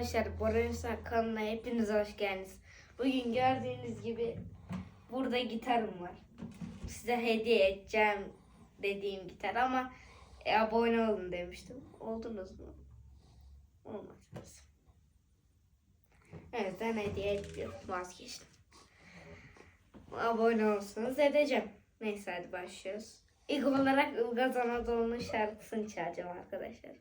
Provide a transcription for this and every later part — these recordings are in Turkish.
Arkadaşlar Bora kanalına hepiniz hoş geldiniz. Bugün gördüğünüz gibi burada gitarım var. Size hediye edeceğim dediğim gitar ama e, abone olun demiştim. Oldunuz mu? Olmadınız. Evet ben hediye etmiyorum. Vazgeçtim. Abone olsanız edeceğim. Neyse hadi başlıyoruz. İlk olarak Ilgaz Anadolu'nun şarkısını çalacağım arkadaşlar.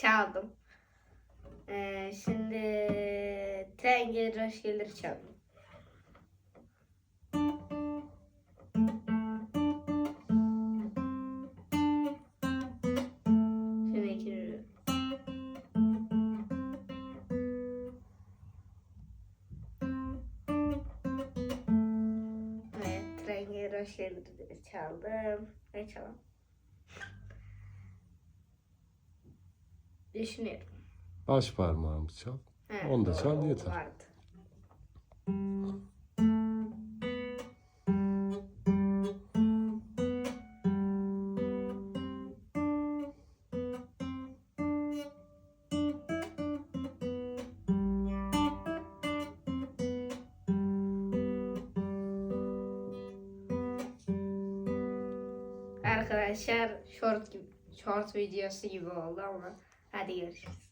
Çaldım. Ee, şimdi tren gelir hoş gelir çaldım. Evet, tren gelir hoş gelir çaldım. Ne çalalım? Düşünüyorum. Baş parmağımı çal. He, Onu da çal yeter. Vardı. Arkadaşlar short gibi, short videosu gibi oldu ama hadi görüşürüz.